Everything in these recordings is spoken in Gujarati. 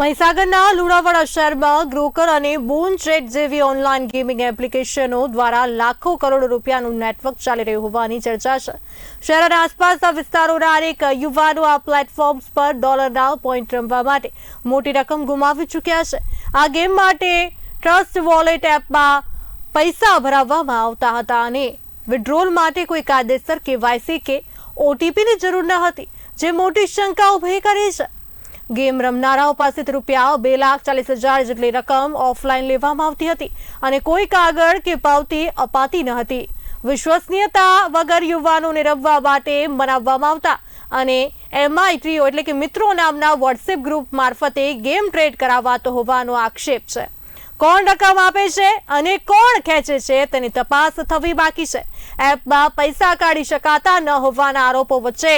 મહીસાગરના લુણાવાડા શહેરમાં ગ્રોકર અને બોન ટ્રેડ જેવી ઓનલાઈન ગેમિંગ એપ્લિકેશનો દ્વારા લાખો કરોડ રૂપિયાનું નેટવર્ક ચાલી રહ્યું હોવાની ચર્ચા છે. શહેર અને આસપાસના વિસ્તારોના અનેક યુવાનો આ પ્લેટફોર્મ્સ પર ડોલરના પોઈન્ટ રમવા માટે મોટી રકમ ગુમાવી ચૂક્યા છે. આ ગેમ માટે ટ્રસ્ટ વોલેટ એપમાં પૈસા ભરાવવામાં આવતા હતા અને વિડ્રોલ માટે કોઈ કાયદેસર કેવાયસી કે ઓટીપીની જરૂર ન હતી, જે મોટી શંકા ઊભી કરી છે. ગેમ રમનારાઓ પાસેથી રૂપિયા બે લાખ ચાલીસ હજાર જેટલી રકમ ઓફલાઈન લેવામાં આવતી હતી અને કોઈ કાગળ કે પાવતી અપાતી ન હતી. વિશ્વસનીયતા વગર યુવાનોને રમવા માટે મનાવવામાં આવતા અને એમઆઈટીઓ એટલે કે મિત્રો નામના વોટ્સએપ ગ્રુપ મારફતે ગેમ ટ્રેડ કરાવાતો હોવાનો આક્ષેપ છે. કોણ રકમ આપે છે અને કોણ ખેંચે છે તેની તપાસ થવી બાકી છે. એપમાં પૈસા કાઢી શકાતા ન હોવાના આરોપો વચ્ચે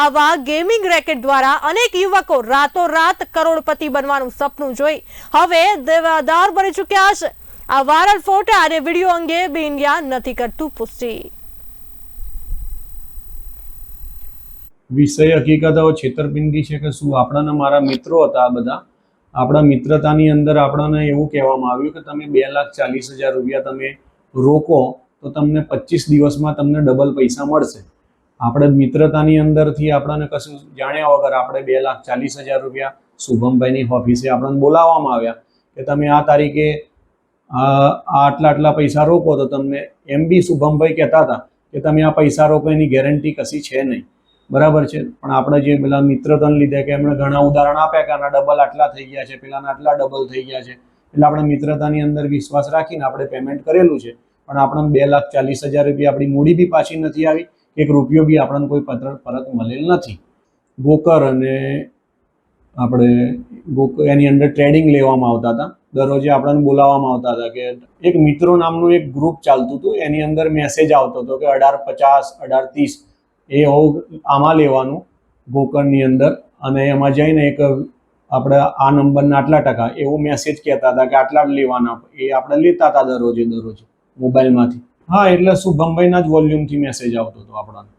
આવા ગેમિંગ રેકેટ દ્વારા અનેક યુવકો રાતોરાત કરોડપતિ બનવાનું સપનું જોઈ હવે દેવાદાર બની ચૂક્યા છે. આ વાયરલ ફોટા અને વીડિયો અંગે બી ઇન્ડિયા નથી કરતું પુષ્ટિ. વિષય હકીકત છેતરપિંડી છે કે શું? આપણાના મારા મિત્રો હતા બધા. આપણા મિત્રતાની અંદર આપણને એવું કહેવામાં આવ્યું કે તમે બે લાખ ચાલીસ હજાર રૂપિયા તમે રોકો, તો તમને પચીસ દિવસમાં તમને ડબલ પૈસા મળશે. આપણે મિત્રતાની અંદરથી આપણને કશું જાણ્યા વગર આપણે બે લાખ ચાલીસ હજાર રૂપિયા શુભમભાઈની ઓફિસે આપણને બોલાવવામાં આવ્યા કે તમે આ તારીખે આટલા આટલા પૈસા રોકો, તો તમને એમ બી શુભમભાઈ કહેતા હતા કે તમે આ પૈસા રોકો એની ગેરંટી કશી છે નહીં. બરાબર છે. પણ આપણે જે પેલા મિત્રતન લીધે કે એમણે ઘણા ઉદાહરણ આપ્યા કે આના ડબલ આટલા થઈ ગયા છે, પેલાના આટલા ડબલ થઈ ગયા છે. એટલે આપણે મિત્રતાની અંદર વિશ્વાસ રાખીને આપણે પેમેન્ટ કરેલું છે. પણ આપણને બે લાખ ચાલીસ હજાર રૂપિયા આપણી મૂડી બી પાછી નથી આવી એક રૂપિયો બી આપણને કોઈ પત્ર પરત મળેલ નથી. ગોકર અને આપણે ગોકર એની અંદર ટ્રેડિંગ લેવામાં આવતા હતા. દરરોજે આપણને બોલાવવામાં આવતા હતા કે એક મિત્રો નામનું એક ગ્રુપ ચાલતું હતું, એની અંદર મેસેજ આવતો હતો કે અઢાર પચાસ, અઢાર ત્રીસ. એ હોવ આમાં લેવાનું ગોકરની અંદર. અને એમાં જઈને એક આપણે આ નંબરના આટલા ટકા એવો મેસેજ કહેતા હતા કે આટલા લેવાના એ આપણે લેતા હતા દરરોજે દરરોજ મોબાઈલમાંથી. હા, એટલે શુભમભાઈના જ વોલ્યુમથી મેસેજ આવતો હતો આપણને.